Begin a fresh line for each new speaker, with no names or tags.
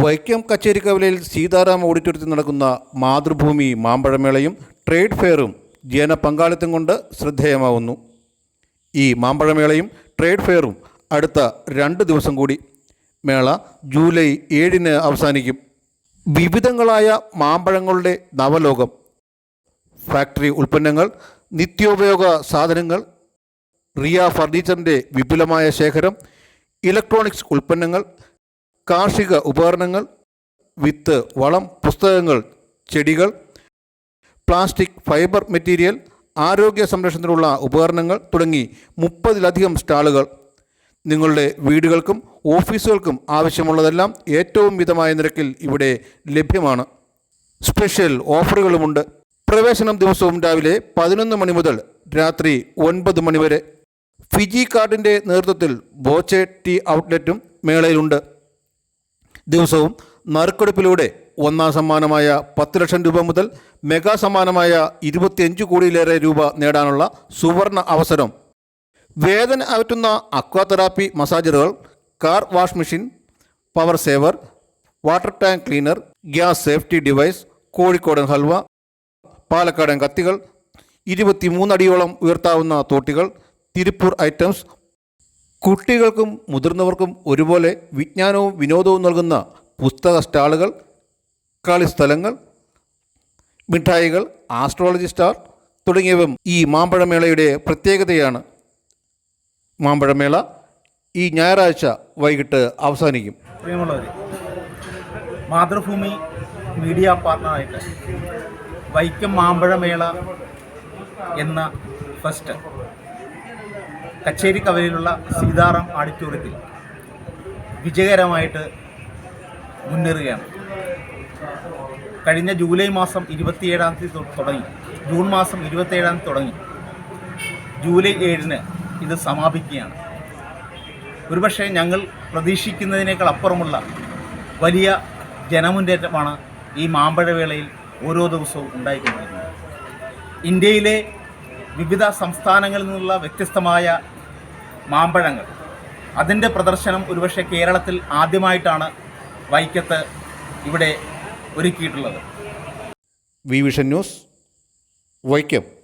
വൈക്കം കച്ചേരി കവലയിൽ സീതാറാം ഓഡിറ്റോറിയത്തിൽ നടക്കുന്ന മാതൃഭൂമി മാമ്പഴമേളയും ട്രേഡ് ഫെയറും ജനപങ്കാളിത്തം കൊണ്ട് ശ്രദ്ധേയമാവുന്നു. ഈ മാമ്പഴമേളയും ട്രേഡ് ഫെയറും അടുത്ത രണ്ട് ദിവസം കൂടി മേള ജൂലൈ ഏഴിന് അവസാനിക്കും. വിവിധങ്ങളായ മാമ്പഴങ്ങളുടെ നവലോകം ഫാക്ടറി ഉൽപ്പന്നങ്ങൾ നിത്യോപയോഗ സാധനങ്ങൾ റിയ ഫർണിച്ചറിന്റെ വിപുലമായ ശേഖരം ഇലക്ട്രോണിക്സ് ഉൽപ്പന്നങ്ങൾ കാർഷിക ഉപകരണങ്ങൾ വിത്ത് വളം പുസ്തകങ്ങൾ ചെടികൾ പ്ലാസ്റ്റിക് ഫൈബർ മെറ്റീരിയൽ ആരോഗ്യ സംരക്ഷണത്തിനുള്ള ഉപകരണങ്ങൾ തുടങ്ങി മുപ്പതിലധികം സ്റ്റാളുകൾ. നിങ്ങളുടെ വീടുകൾക്കും ഓഫീസുകൾക്കും ആവശ്യമുള്ളതെല്ലാം ഏറ്റവും മിതമായ നിരക്കിൽ ഇവിടെ ലഭ്യമാണ്. സ്പെഷ്യൽ ഓഫറുകളുമുണ്ട്. പ്രവേശനം ദിവസവും രാവിലെ പതിനൊന്ന് മണി മുതൽ രാത്രി ഒൻപത് മണി വരെ. ഫിജി കാർഡിന്റെ നേതൃത്വത്തിൽ ബോച്ചെ ടീ ഔട്ട്ലെറ്റും മേളയിലുണ്ട്. ദിവസവും നറുക്കെടുപ്പിലൂടെ ഒന്നാം സമ്മാനമായ പത്ത് ലക്ഷം രൂപ മുതൽ മെഗാ സമ്മാനമായ ഇരുപത്തിയഞ്ച് കോടിയിലേറെ രൂപ നേടാനുള്ള സുവർണ അവസരം. വേദന അകറ്റുന്ന അക്വാതെറാപ്പി മസാജറുകൾ car wash machine power saver water tank cleaner gas safety device കോഴിക്കോടൻ halwa പാലക്കാടൻ കത്തികൾ ഇരുപത്തിമൂന്നടിയോളം ഉയർത്താവുന്ന തോട്ടികൾ തിരുപ്പൂർ ഐറ്റംസ് കുട്ടികൾക്കും മുതിർന്നവർക്കും ഒരുപോലെ വിജ്ഞാനവും വിനോദവും നൽകുന്ന പുസ്തക സ്റ്റാളുകൾ കളിസ്ഥലങ്ങൾ മിഠായികൾ ആസ്ട്രോളജി സ്റ്റാർ തുടങ്ങിയവ ഈ മാമ്പഴമേളയുടെ പ്രത്യേകതയാണ്. മാമ്പഴമേള ഈ ഞായറാഴ്ച വൈകിട്ട് അവസാനിക്കും.
മാതൃഭൂമി മീഡിയ പാർട്ണറായിട്ട് വൈക്കം മാമ്പഴമേള എന്ന ഫസ്റ്റ് കച്ചേരി കവലയിലുള്ള സീതാറാം ഓഡിറ്റോറിയത്തിൽ വിജയകരമായിട്ട് മുന്നേറുകയാണ്. കഴിഞ്ഞ ജൂലൈ മാസം ഇരുപത്തിയേഴാം തീയതി തുടങ്ങി. ജൂൺ മാസം ഇരുപത്തിയേഴാം തീയതി തുടങ്ങി. ജൂലൈ ഏഴിന് ഇത് സമാപിക്കുകയാണ്. ഒരുപക്ഷെ ഞങ്ങൾ പ്രതീക്ഷിക്കുന്നതിനേക്കാൾ അപ്പുറമുള്ള വലിയ ജനമുന്നേറ്റമാണ് ഈ മാമ്പഴവേളയിൽ ഓരോ ദിവസവും ഉണ്ടായിക്കൊണ്ടിരിക്കുന്നത്. ഇന്ത്യയിലെ വിവിധ സംസ്ഥാനങ്ങളിൽ നിന്നുള്ള വ്യത്യസ്തമായ മാമ്പഴങ്ങൾ. അതിന്റെ പ്രദർശനം ഒരുപക്ഷെ കേരളത്തിൽ ആദ്യമായിട്ടാണ് വൈക്കത്ത് ഇവിടെ ഒരുക്കിയിട്ടുള്ളത്.
V vision news Vaikom.